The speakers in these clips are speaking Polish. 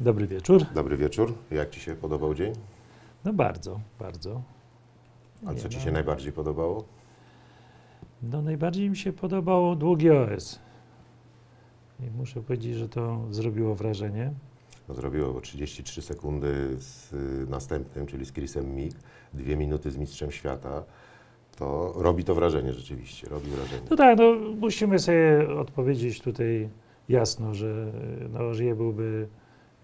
Dobry wieczór. Dobry wieczór. Jak Ci się podobał dzień? No bardzo, bardzo. A Nie, co Ci no. się najbardziej podobało? No najbardziej mi się podobał długi OS. I muszę powiedzieć, że to zrobiło wrażenie. No, zrobiło bo 33 sekundy z y, następnym, czyli z Chrisem Mig, dwie minuty z Mistrzem Świata. To robi to wrażenie rzeczywiście, robi wrażenie. No tak, no musimy sobie odpowiedzieć tutaj jasno, że no, byłby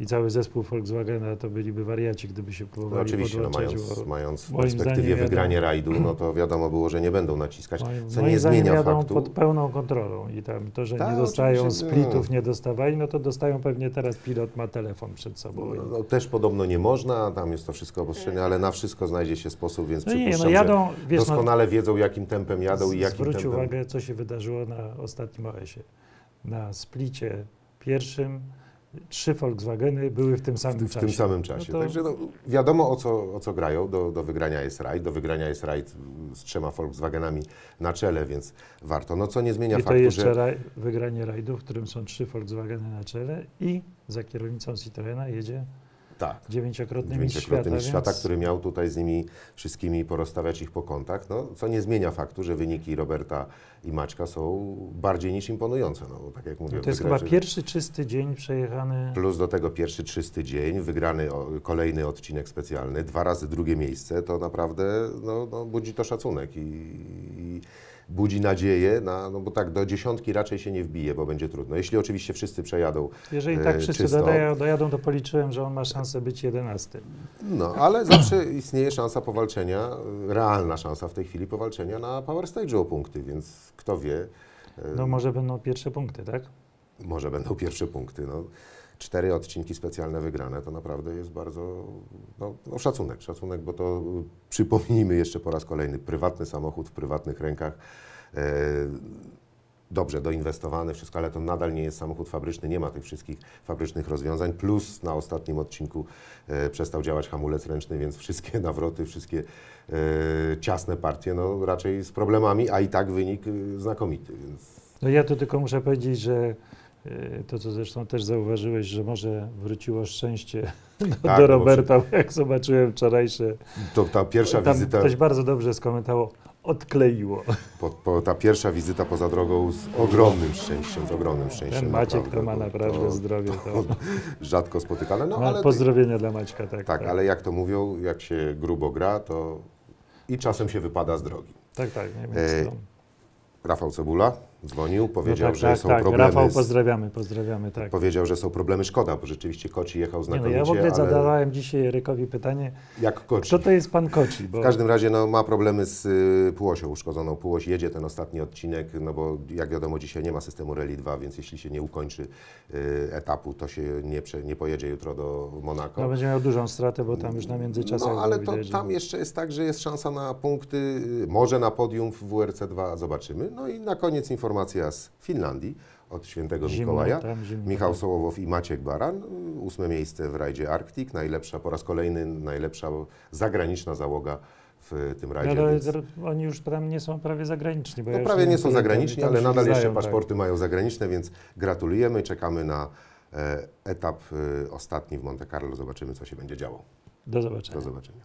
i cały zespół Volkswagena to byliby wariaci, gdyby się No, próbowali oczywiście, no, mając, mając w perspektywie wygranie rajdu, no to wiadomo było, że nie będą naciskać, moim, co moim nie zmienia jadą faktu. pod pełną kontrolą i tam to, że Tak, nie dostają splitów, no. nie dostawali, no to dostają pewnie teraz pilot ma telefon przed sobą. No, no, też podobno nie można, tam jest to wszystko obostrzenie, ale na wszystko znajdzie się sposób, więc No nie, przypuszczam, no jadą, że wiesz, no, doskonale wiedzą, jakim tempem jadą i jakim Zwróć tempem... uwagę, co się wydarzyło na ostatnim OS-ie. Na splicie pierwszym trzy Volkswageny były w tym samym w, w czasie. tym samym czasie. No to- Także no, wiadomo o co, o co grają. Do, do wygrania jest rajd. Do wygrania jest rajd z trzema Volkswagenami na czele, więc warto. No co nie zmienia I to faktu, jeszcze że raj, wygranie rajdu, w którym są trzy Volkswageny na czele i za kierownicą Citroena jedzie tak. dziewięciokrotny Dziewięciokrotny świata. mistrz świata, więc- który miał tutaj z nimi wszystkimi porozstawiać ich po kątach, no, co nie zmienia faktu, że wyniki Roberta i Maćka są bardziej niż imponujące. No, tak jak mówię, To jest chyba pierwszy czysty dzień przejechany. Plus do tego pierwszy czysty dzień, wygrany o, kolejny odcinek specjalny, dwa razy drugie miejsce, to naprawdę no, no, budzi to szacunek i budzi nadzieję, na, no bo tak do dziesiątki raczej się nie wbije, bo będzie trudno. Jeśli oczywiście wszyscy przejadą, Jeżeli e, tak wszyscy czysto. dodają, dojadą, to policzyłem, że on ma szansę być jedenasty. no ale zawsze istnieje szansa powalczenia, realna szansa w tej chwili powalczenia na Power Stage'u o punkty, więc kto wie, e, No może będą pierwsze punkty, tak? może będą pierwsze punkty. No. Cztery odcinki specjalne wygrane to naprawdę jest bardzo no, no szacunek, szacunek, bo to y, przypomnijmy jeszcze po raz kolejny, prywatny samochód w prywatnych rękach, e, dobrze doinwestowany, wszystko, ale to nadal nie jest samochód fabryczny, nie ma tych wszystkich fabrycznych rozwiązań, plus na ostatnim odcinku e, przestał działać hamulec ręczny, więc wszystkie nawroty, wszystkie e, ciasne partie, no raczej z problemami, a i tak wynik y, znakomity, więc No ja tu tylko muszę powiedzieć, że to, co zresztą też zauważyłeś, że może wróciło szczęście do, Tak, do no bo Roberta, jak zobaczyłem wczorajsze. to ta pierwsza Tam wizyta... ktoś bardzo dobrze skomentował, odkleiło. Po, po, ta pierwsza wizyta poza drogą z ogromnym szczęściem, z ogromnym szczęściem. Ten Maciek to naprawdę, ma bo naprawdę to zdrowie. To, Rzadko spotykane, no no, ale, pozdrowienia dla Maćka, tak. tak, ale jak to mówią, jak się grubo gra, to i czasem się wypada z drogi. Tak, tak, nie wiem. E. Rafał Cebula dzwonił, powiedział, no tak, że tak, są tak. problemy. Rafał, z, pozdrawiamy, pozdrawiamy, tak. powiedział, że są problemy szkoda, bo rzeczywiście Koci jechał Nie, no, znakomicie, ja w ogóle ale zadawałem dzisiaj Erykowi pytanie, jak Koci. kto to jest pan Koci? Bo W każdym razie no, ma problemy z y, półosią uszkodzoną. Półoś jedzie ten ostatni odcinek, no bo jak wiadomo dzisiaj nie ma systemu Rally 2, więc jeśli się nie ukończy y, etapu, to się nie, prze, nie pojedzie jutro do Monako. no, będzie miał dużą stratę, bo tam już na międzyczasach No, ale to widać, tam jeszcze jest tak, że jest szansa na punkty, y, może na podium w WRC 2, zobaczymy. No i na koniec informacja z Finlandii od świętego Zimno Mikołaja. tam, zimno Michał. Sołowow i Maciek Baran, ósme miejsce w rajdzie Arctic, najlepsza po raz kolejny, najlepsza zagraniczna załoga w tym No, rajdzie. ale więc... oni już tam nie są prawie zagraniczni. Bo ja No już prawie nie są zagraniczni, ale nadal jeszcze zdają, tak. paszporty mają zagraniczne, więc gratulujemy. Czekamy na e, etap e, ostatni w Monte Carlo. Zobaczymy, co się będzie działo. Do zobaczenia. Do zobaczenia.